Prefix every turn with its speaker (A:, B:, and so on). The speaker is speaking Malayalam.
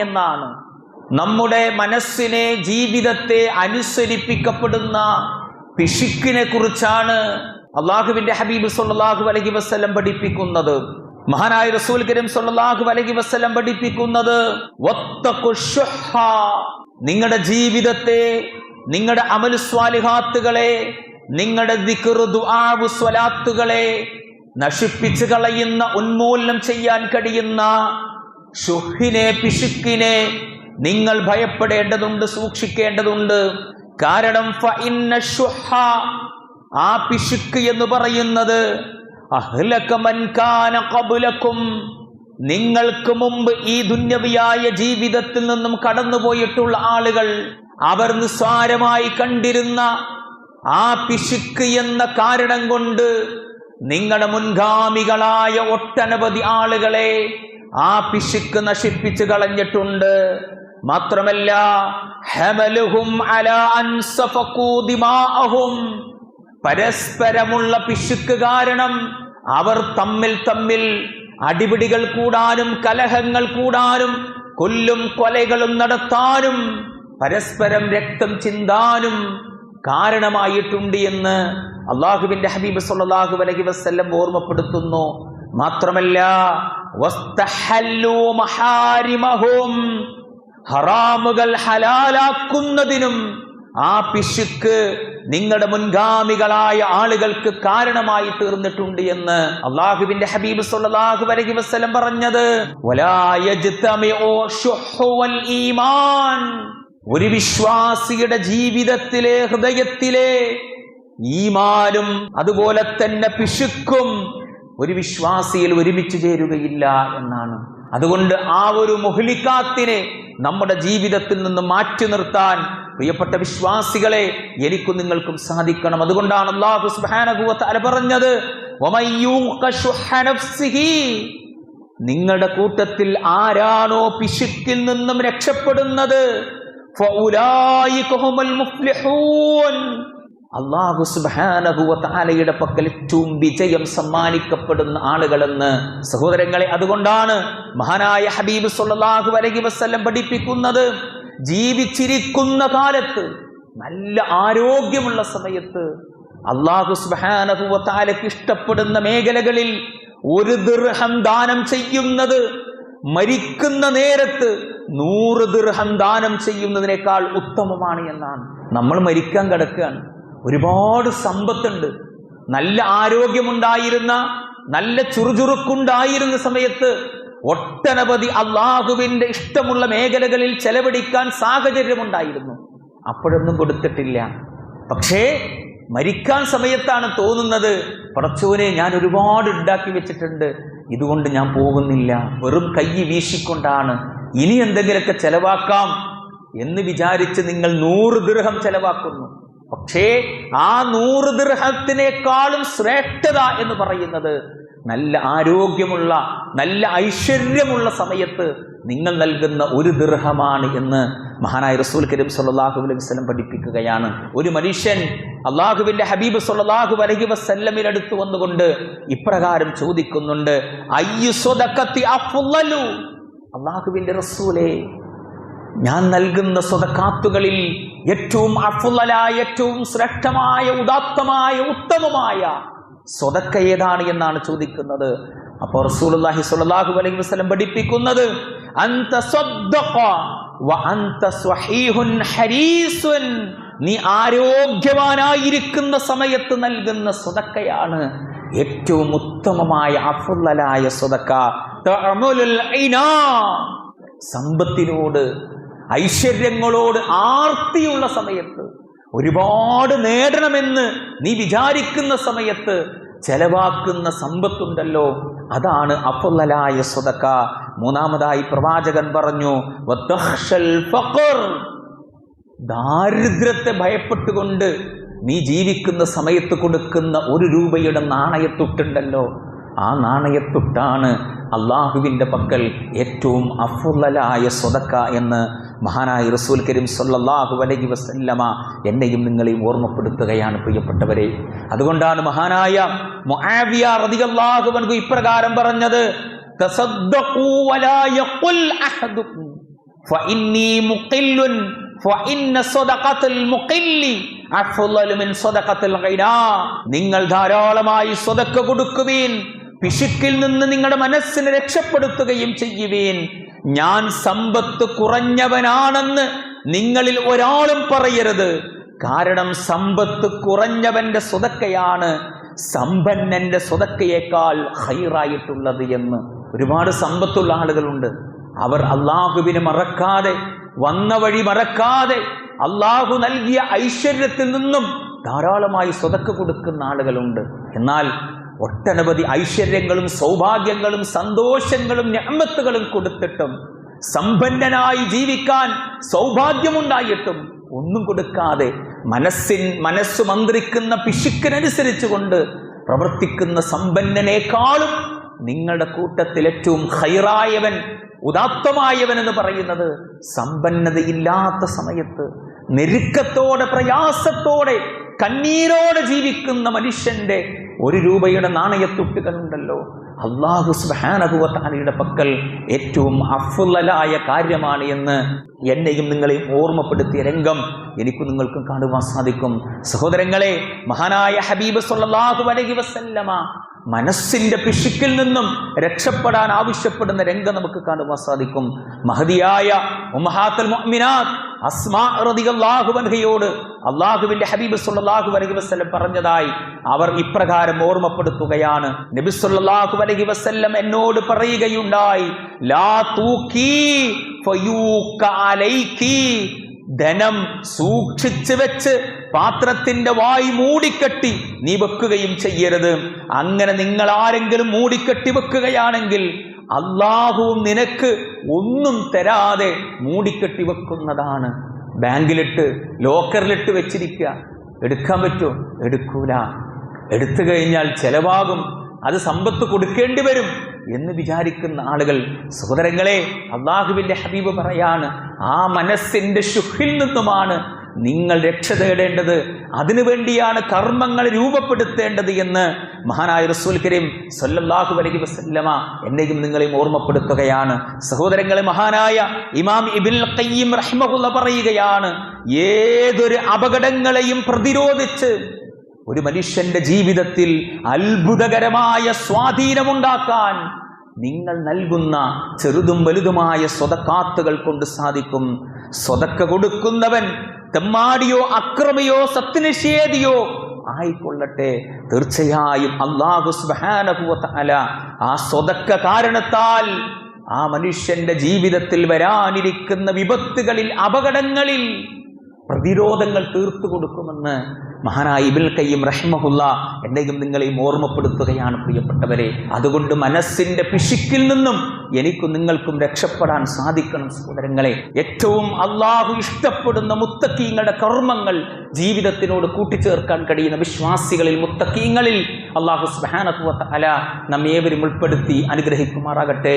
A: എന്നാണ്. നമ്മുടെ മനസ്സിനെ ജീവിതത്തെ അനുസരിപ്പിക്കപ്പെടുന്ന പിശുക്കിനെ കുറിച്ചാണ് അള്ളാഹുവിന്റെ ഹബീബ് സൊല്ലാഹു അലൈഹി വസ്ലം പഠിപ്പിക്കുന്നത്. മഹാനായ റസൂൽ കരീം സൊല്ലാഹു അലൈഹി വസ്ലം പഠിപ്പിക്കുന്നത് നിങ്ങളുടെ ജീവിതത്തെ നിങ്ങളുടെ അമൽ സ്വാലിഹാത്തുകളെ നിങ്ങളുടെ ദിക്റ് ദുആവ് സ്വലാത്തുകളെ നശിപ്പിച്ചു കളയുന്ന ഉന്മൂലനം ചെയ്യാൻ കഴിയുന്ന ഷുഹിനെ പിശുക്കിനെ നിങ്ങൾ ഭയപ്പെടേണ്ടതുണ്ട് സൂക്ഷിക്കേണ്ടതുണ്ട്. കാരണം ആ പിശുക്ക് എന്ന് പറയുന്നത് നിങ്ങൾക്ക് മുമ്പ് ഈ ദുന്യവിയായ ജീവിതത്തിൽ നിന്നും കടന്നുപോയിട്ടുള്ള ആളുകൾ അവർ നിസ്സാരമായി കണ്ടിരുന്ന ആ പിശുക്ക് എന്ന കാരണം കൊണ്ട് നിങ്ങളുടെ മുൻഗാമികളായ ഒട്ടനവധി ആളുകളെ ആ പിശുക്ക് നശിപ്പിച്ചു കളഞ്ഞിട്ടുണ്ട്. മാത്രമല്ല പരസ്പരമുള്ള പിശുക്ക് കാരണം അവർ തമ്മിൽ തമ്മിൽ അടിപിടികൾ കൂടാനും കലഹങ്ങൾ കൂടാനും കൊല്ലും കൊലകളും നടത്താനും പരസ്പരം രക്തം ചിന്താനും കാരണമായിട്ടുണ്ട് എന്ന് അള്ളാഹുവിന്റെ ഹബീബ് സല്ലാഹു അലഹി വസ്ല്ലം ഓർമ്മപ്പെടുത്തുന്നു. മാത്രമല്ല ഹറാമുകൾ ഹലാലാക്കുന്നതിനും ആ പിശുക്ക് നിങ്ങളുടെ മുൻഗാമികളായ ആളുകൾക്ക് കാരണമായി തീർന്നിട്ടുണ്ട് എന്ന് അള്ളാഹുവിന്റെ ഹബീബ് സല്ലാഹു അലൈഹി വസ്ലം പറഞ്ഞത്. ഒരു വിശ്വാസിയുടെ ജീവിതത്തിലെ ഹൃദയത്തിലെ ഈമാനും അതുപോലെ തന്നെ പിശുക്കും ഒരു വിശ്വാസിയിൽ ഒരുമിച്ച് ചേരുകയില്ല എന്നാണ്. അതുകൊണ്ട് ആ ഒരു മുഹ്ലിക്കാത്തിനെ നമ്മുടെ ജീവിതത്തിൽ നിന്ന് മാറ്റി നിർത്താൻ പ്രിയപ്പെട്ട വിശ്വാസികളെ എനിക്കും നിങ്ങൾക്കും സാധിക്കണം. അതുകൊണ്ടാണ് അള്ളാഹു സുബാനകുവത്ത് പറഞ്ഞത് നിങ്ങളുടെ കൂട്ടത്തിൽ ആരാണോ പിശുക്കിൽ നിന്നും രക്ഷപ്പെടുന്നത് അള്ളാഹു വ പക്കൽ ഏറ്റവും വിജയം സമ്മാനിക്കപ്പെടുന്ന ആളുകളെന്ന് സഹോദരങ്ങളെ അതുകൊണ്ടാണ് മഹാനായ ഹബീബ് സുല്ലാഹു അലൈഹി വസല്ലം പഠിപ്പിക്കുന്നത്. ജീവിച്ചിരിക്കുന്ന കാലത്ത് നല്ല ആരോഗ്യമുള്ള സമയത്ത് അള്ളാഹു വ ഇഷ്ടപ്പെടുന്ന മേഖലകളിൽ ഒരു ദൃഹം ദാനം ചെയ്യുന്നത് മരിക്കുന്ന നേരത്ത് നൂറ് ദൃഹം ദാനം ചെയ്യുന്നതിനേക്കാൾ ഉത്തമമാണ് എന്നാണ്. നമ്മൾ മരിക്കാൻ കിടക്കുകയാണ്. ഒരുപാട് സമ്പത്തുണ്ട്. നല്ല ആരോഗ്യമുണ്ടായിരുന്ന നല്ല ചുറുചുറുക്കുണ്ടായിരുന്ന സമയത്ത് ഒട്ടനവധി അള്ളാഹുവിന്റെ ഇഷ്ടമുള്ള മേഖലകളിൽ ചെലവഴിക്കാൻ സാഹചര്യമുണ്ടായിരുന്നു. അപ്പോഴൊന്നും കൊടുത്തിട്ടില്ല. പക്ഷേ മരിക്കാൻ സമയത്താണ് തോന്നുന്നത്. പടച്ചോനെ ഞാൻ ഒരുപാട് ഉണ്ടാക്കി വെച്ചിട്ടുണ്ട്. ഇതുകൊണ്ട് ഞാൻ പോകുന്നില്ല. വെറും കൈ വീശിക്കൊണ്ടാണ്. ഇനി എന്തെങ്കിലുമൊക്കെ ചെലവാക്കാം എന്ന് വിചാരിച്ച് നിങ്ങൾ നൂറ് ദൃഹം ചെലവാക്കുന്നു. പക്ഷേ ആ നൂറ് ദൃഹത്തിനേക്കാളും ശ്രേഷ്ഠത എന്ന് പറയുന്നത് നല്ല ആരോഗ്യമുള്ള നല്ല ഐശ്വര്യമുള്ള സമയത്ത് നിങ്ങൾ നൽകുന്ന ഒരു ദൃഹമാണ് എന്ന് മഹാനായ റസൂൽ കരീം സല്ലാഹു അലൈഹി വസ്ലം പഠിപ്പിക്കുകയാണ്. ഒരു മനുഷ്യൻ അള്ളാഹുവിന്റെ ഹബീബ് സല്ലാഹു അലഹി വസല്ലമിൽ അടുത്ത് വന്നുകൊണ്ട് ഇപ്രകാരം ചോദിക്കുന്നുണ്ട് അള്ളാഹുവിന്റെ റസൂലേ ഞാൻ നൽകുന്ന സ്വതക്കാത്തുകളിൽ ഏറ്റവും അഫുലായ ഏറ്റവും ശ്രേഷ്ഠമായ ഉദാത്തമായ ഉത്തമമായ സ്വതക്ക ഏതാണ് എന്നാണ് ചോദിക്കുന്നത്. അപ്പോൾ റസൂലുള്ളാഹി സ്വല്ലല്ലാഹു അലൈഹി വസല്ലം പഠിപ്പിക്കുന്നത് നീ ആരോഗ്യവാനായിരിക്കുന്ന സമയത്ത് നൽകുന്ന സ്വതക്കയാണ് ഏറ്റവും ഉത്തമമായ അഫുല്ലലായ സ്വതക്ക. സമ്പത്തിനോട് ഐശ്വര്യങ്ങളോട് ആർത്തിയുള്ള സമയത്ത് ഒരുപാട് നേടണമെന്ന് നീ വിചാരിക്കുന്ന സമയത്ത് ചെലവാക്കുന്ന സമ്പത്തുണ്ടല്ലോ. അതാണ് അഫുല്ലായ സ്വതക്ക മൂന്നാമതായി പ്രവാചകൻ പറഞ്ഞു. ദാരിദ്ര്യത്തെ ഭയപ്പെട്ടുകൊണ്ട് നീ ജീവിക്കുന്ന സമയത്ത് കൊടുക്കുന്ന ഒരു രൂപയുടെ നാണയത്തൊട്ടുണ്ടല്ലോ. ആ നാണയത്തൊട്ടാണ് അള്ളാഹുവിന്റെ പക്കൽ ഏറ്റവും അഫുല്ലായ സ്വതക്ക എന്ന് മഹാനായ റസൂൽ കരീം സല്ലല്ലാഹു അലൈഹി വസല്ലമ എന്നെയും നിങ്ങളെയും ഓർമ്മപ്പെടുത്തുകയാണ് പ്രിയപ്പെട്ടവരെ അതുകൊണ്ടാണ് മഹാനായ മുആവിയ റളിയല്ലാഹു അൻഹു ഇപ്രകാരം പറഞ്ഞത് تصدقوا ولا يقل أحدكم فإني مقل فإن صدقة المقل أفضل من صدقة الغنى നിങ്ങൾ ധാരാളമായി സ്വതക്ക കൊടുക്കുവീൻ പിശുക്കിൽ നിന്ന് നിങ്ങളുടെ മനസ്സിനെ രക്ഷപ്പെടുത്തുകയും ചെയ്യുവീൻ ഞാൻ സമ്പത്ത് കുറഞ്ഞവനാണെന്ന് നിങ്ങളിൽ ഒരാളും പറയരുത്. കാരണം സമ്പത്ത് കുറഞ്ഞവന്റെ സ്വതക്കയാണ് സമ്പന്നന്റെ സ്വതക്കയേക്കാൾ ഹൈറായിട്ടുള്ളത് എന്ന്. ഒരുപാട് സമ്പത്തുള്ള ആളുകളുണ്ട്. അവർ അള്ളാഹുവിനെ മറക്കാതെ വന്ന വഴി മറക്കാതെ അള്ളാഹു നൽകിയ ഐശ്വര്യത്തിൽ നിന്നും ധാരാളമായി സ്വതക്ക് കൊടുക്കുന്ന ആളുകളുണ്ട്. എന്നാൽ ഒട്ടനവധി ഐശ്വര്യങ്ങളും സൗഭാഗ്യങ്ങളും സന്തോഷങ്ങളും ഞമ്മത്തുകളും കൊടുത്തിട്ടും സമ്പന്നനായി ജീവിക്കാൻ സൗഭാഗ്യമുണ്ടായിട്ടും ഒന്നും കൊടുക്കാതെ മനസ്സിൻ മനസ്സു മന്ത്രിക്കുന്ന പിശുക്കിനനുസരിച്ചുകൊണ്ട് പ്രവർത്തിക്കുന്ന സമ്പന്നനേക്കാളും നിങ്ങളുടെ കൂട്ടത്തിൽ ഏറ്റവും ഹൈറായവൻ ഉദാത്തമായവൻ എന്ന് പറയുന്നത് സമ്പന്നതയില്ലാത്ത സമയത്ത് നെരുക്കത്തോടെ പ്രയാസത്തോടെ കണ്ണീരോടെ ജീവിക്കുന്ന മനുഷ്യന്റെ ഒരു രൂപയുടെ നാണയത്തുട്ടുകളുണ്ടല്ലോ അള്ളാഹു സുബാനഹുവത്താനയുടെ പക്കൽ ഏറ്റവും അഫുലായ കാര്യമാണ് എന്ന് എന്നെയും നിങ്ങളെയും ഓർമ്മപ്പെടുത്തിയ രംഗം എനിക്കും നിങ്ങൾക്കും കാണുവാൻ സാധിക്കും. സഹോദരങ്ങളെ മഹാനായ ഹബീബ് സല്ലല്ലാഹു അലൈഹി വസല്ലമ മനസ്സിന്റെ പിശുക്കിൽ നിന്നും രക്ഷപ്പെടാൻ ആവശ്യപ്പെടുന്ന രംഗം നമുക്ക് കാണുവാൻ സാധിക്കും. മഹതിയായ ഉമ്മഹാത്തുൽ മുഅ്മിനാത്ത് അസ്മാ റളിയല്ലാഹു അൻഹയോട് അള്ളാഹുവിന്റെ ഹബീബ് സുല്ലാഹു അലൈഹി വസല്ലം പറഞ്ഞതായി അവർ ഇപ്രകാരം ഓർമ്മപ്പെടുത്തുകയാണ്. നബി സല്ലല്ലാഹു അലൈഹി വസല്ലം എന്നോട് പറയുകയുണ്ടായി ലാ തൂക്കി ധനം സൂക്ഷിച്ചു വെച്ച് പാത്രത്തിന്റെ വായി മൂടിക്കെട്ടി നീ വെക്കുകയും ചെയ്യരുത്. അങ്ങനെ നിങ്ങൾ ആരെങ്കിലും മൂടിക്കെട്ടി വെക്കുകയാണെങ്കിൽ അള്ളാഹുവും നിനക്ക് ഒന്നും തരാതെ മൂടിക്കെട്ടി വെക്കുന്നതാണ്. ബാങ്കിലിട്ട് ലോക്കറിലിട്ട് വെച്ചിരിക്കുക. എടുക്കാൻ പറ്റുമോ? എടുക്കൂല. എടുത്തു കഴിഞ്ഞാൽ ചെലവാകും. അത് സമ്പത്ത് കൊടുക്കേണ്ടി വരും എന്ന് വിചാരിക്കുന്ന ആളുകൾ സഹോദരങ്ങളെ അള്ളാഹുവിന്റെ ഹബീബ് പറയാണ് ആ മനസ്സിന്റെ ശുഹിൽ നിന്നുമാണ് നിങ്ങൾ രക്ഷ തേടേണ്ടത്. അതിനുവേണ്ടിയാണ് കർമ്മങ്ങൾ രൂപപ്പെടുത്തേണ്ടത് എന്ന് മഹാനായ റസൂൽ കരീം സല്ലല്ലാഹു അലൈഹി വസല്ലമ എന്നെയും നിങ്ങളെയും ഓർമ്മപ്പെടുത്തുകയാണ്. സഹോദരങ്ങളെ മഹാനായ ഇമാം ഇബിൻ ഖയ്യിം റഹ്മഹുല്ല പറയുകയാണ് ഏതൊരു അപകടങ്ങളെയും പ്രതിരോധിച്ച് ഒരു മനുഷ്യന്റെ ജീവിതത്തിൽ അത്ഭുതകരമായ സ്വാധീനമുണ്ടാക്കാൻ നിങ്ങൾ നൽകുന്ന ചെറുതും വലുതുമായ സ്വതക്കാത്തുകൾ കൊണ്ട് സാധിക്കും. സ്വതക്ക കൊടുക്കുന്നവൻ തെമ്മാടിയോ അക്രമിയോ സത്യനിഷേധിയോ ആയിക്കൊള്ളട്ടെ. തീർച്ചയായും അള്ളാഹു സുബാനഹുവല ആ സ്വതക്ക കാരണത്താൽ ആ മനുഷ്യന്റെ ജീവിതത്തിൽ വരാനിരിക്കുന്ന വിപത്തുകളിൽ അപകടങ്ങളിൽ പ്രതിരോധങ്ങൾ തീർത്തു കൊടുക്കുമെന്ന് മഹാനായ ഇബിൽ കയ്യും റഷ്മഹുല്ല എന്നെയും നിങ്ങളെയും ഓർമ്മപ്പെടുത്തുകയാണ് പ്രിയപ്പെട്ടവരെ. അതുകൊണ്ട് മനസ്സിന്റെ പിശുക്കിൽ നിന്നും എനിക്കും നിങ്ങൾക്കും രക്ഷപ്പെടാൻ സാധിക്കണം സഹോദരങ്ങളെ. ഏറ്റവും അള്ളാഹു ഇഷ്ടപ്പെടുന്ന മുത്തക്കീങ്ങളുടെ കർമ്മങ്ങൾ ജീവിതത്തിനോട് കൂട്ടിച്ചേർക്കാൻ കഴിയുന്ന വിശ്വാസികളിൽ മുത്തക്കീങ്ങളിൽ അള്ളാഹു സ്ബാനത്വ അല നമ്മേവരും ഉൾപ്പെടുത്തി അനുഗ്രഹിക്കുമാറാകട്ടെ.